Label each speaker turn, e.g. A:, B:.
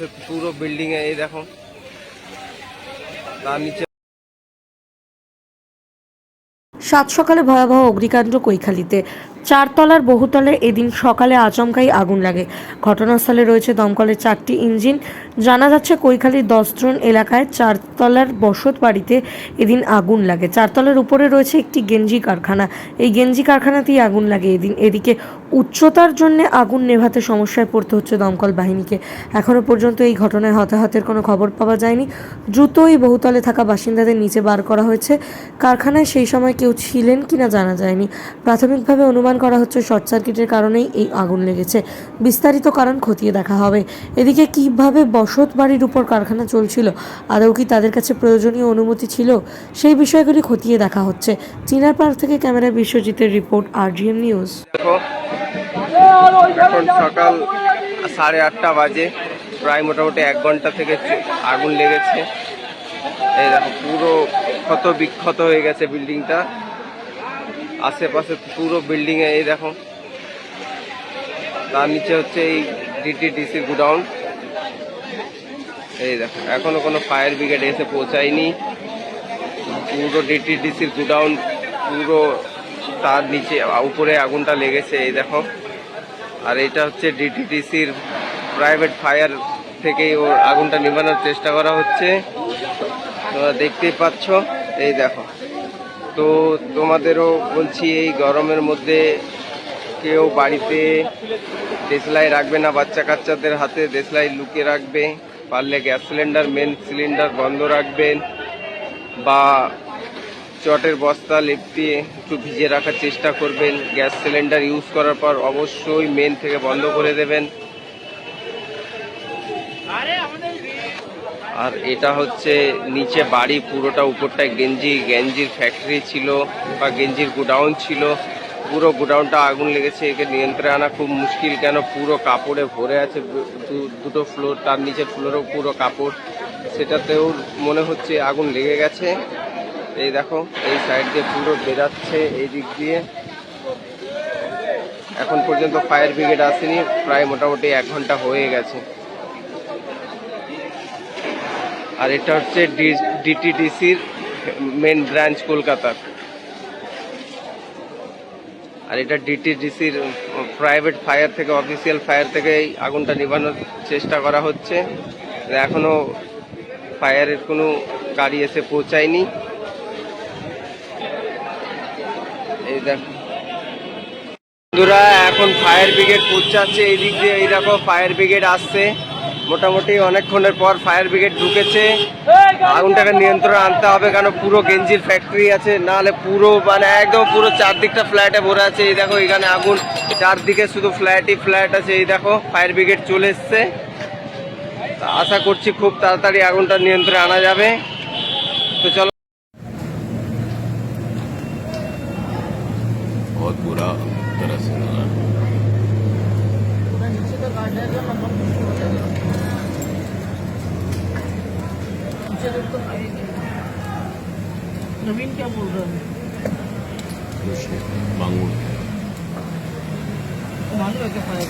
A: আশেপাশে পুরো বিল্ডিং এ এই দেখো। তার নিচে
B: সাত সকালে ভয়াবহ অগ্নিকাণ্ড কৈখালিতে। চারতলার বহুতলে এদিন সকালে আচমকাই আগুন লাগে। ঘটনাস্থলে রয়েছে দমকলের চারটি ইঞ্জিন। জানা যাচ্ছে কৈখালির দশজন এলাকায় চারতলার বসত বাড়িতে এদিন আগুন লাগে। চারতলার উপরে রয়েছে একটি গেঞ্জি কারখানা। এই গেঞ্জি কারখানাতেই আগুন লাগে এদিন। এদিকে উচ্চতার জন্য আগুন নেভাতে সমস্যায় পড়তে হচ্ছে দমকল বাহিনীকে। এখনও পর্যন্ত এই ঘটনায় হতাহতের কোনো খবর পাওয়া যায়নি। দ্রুত এই বহুতলে থাকা বাসিন্দাদের নিচে বার করা হয়েছে। কারখানায় সেই সময় কেউ ছিলেন কিনা জানা যায়নি। প্রাথমিকভাবে অনুমান করা হচ্ছে শর্ট সার্কিটের কারণেই এই আগুন লেগেছে। বিস্তারিত কারণ খতিয়ে দেখা হবে। এদিকে কীভাবে বসত বাড়ির উপর কারখানা চলছিল, আদৌ কি তাদের কাছে প্রয়োজনীয় অনুমতি ছিল? সেই বিষয়গুলি খতিয়ে দেখা হচ্ছে। চিনার পার্ক থেকে ক্যামেরায় বিশ্বজিতের রিপোর্ট আর আরজিএম নিউজ।
A: এখন সকাল সাড়ে আটটা বাজে। প্রায় মোটামুটি এক ঘণ্টা থেকে আগুন লেগেছে। এই দেখো, পুরো ক্ষত বিক্ষত হয়ে গেছে বিল্ডিংটা আশেপাশে পুরো বিল্ডিং এ এই দেখো। তার নিচে হচ্ছে এই ডিটিডিসির গুডাউন এই দেখো, এখনও কোনো ফায়ার ব্রিগেড এসে পৌঁছায়নি। পুরো ডিটিডিসির গুডাউন পুরো তার নিচে, উপরে আগুনটা লেগেছে, এই দেখো। আর এটা হচ্ছে ডিটিডিসির প্রাইভেট ফায়ার থেকে ওর আগুনটা নিভানোর চেষ্টা করা হচ্ছে। তোমরা দেখতেই পাচ্ছ, এই দেখো। তো তোমাদেরও বলছি, এই গরমের মধ্যে কেউ বাড়িতে দেশলাই রাখবে না বাচ্চা কাচ্চাদের হাতে দেশলাই লুকিয়ে রাখবে, পারলে গ্যাস সিলিন্ডার মেন সিলিন্ডার বন্ধ রাখবেন বা চটের বস্তা লেপটিয়ে একটু ভিজে রাখার চেষ্টা করবেন। গ্যাস সিলিন্ডার ইউজ করার পর অবশ্যই মেন থেকে বন্ধ করে দেবেন। আর এটা হচ্ছে নিচে বাড়ি, পুরোটা উপরটায় গেঞ্জি, গেঞ্জির ফ্যাক্টরি ছিল বা গেঞ্জির গোডাউন ছিল। পুরো গোডাউনটা আগুন লেগেছে, একে নিয়ন্ত্রণে আনা খুব মুশকিল কেন? পুরো কাপড়ে ভরে আছে দুটো ফ্লোর তার নিচের ফ্লোরেও পুরো কাপড়। সেটাতেও মনে হচ্ছে আগুন লেগে গেছে। এই দেখো, এই সাইড দিয়ে পুরো বেরাচ্ছে এই দিক দিয়ে। এখন পর্যন্ত ফায়ার ব্রিগেড আসেনি, প্রায় মোটামুটি এক ঘণ্টা হয়ে গেছে। আর এটা হচ্ছে ডিটিডিসির মেন ব্রাঞ্চ কলকাতার। আর এটা ডিটিডিসির প্রাইভেট ফায়ার থেকে অফিসিয়াল ফায়ার থেকে এই আগুনটা নিভানোর চেষ্টা করা হচ্ছে। এখনও ফায়ারের কোনো গাড়ি এসে পৌঁছায়নি। এই দেখো বন্ধুরা, এখন ফায়ার ব্রিগেড পৌঁছাচ্ছে। এই দিক দিয়ে এই দেখো ফায়ার ব্রিগেড আসছে। মোটামুটি অনেকক্ষণের পর ফায়ার ব্রিগেড ঢুকেছে আগুনটাকে নিয়ন্ত্রণে আনতে হবে কেন পুরো গেঞ্জির ফ্যাক্টরি আছে নাহলে পুরো মানে একদম পুরো চারদিকটা ফ্ল্যাটে ভরে আছে এই দেখো এখানে আগুন চারদিকে শুধু ফ্ল্যাটই ফ্ল্যাট আছে এই দেখো ফায়ার ব্রিগেড চলে এসছে তা আশা করছি খুব তাড়াতাড়ি আগুনটা নিয়ন্ত্রণে আনা যাবে তো চলো
C: बहुत बुरा तरह से लगा
D: नवीन क्या बोल रहा है
C: कुछ नहीं मांगूर
D: मालूम है क्या फायर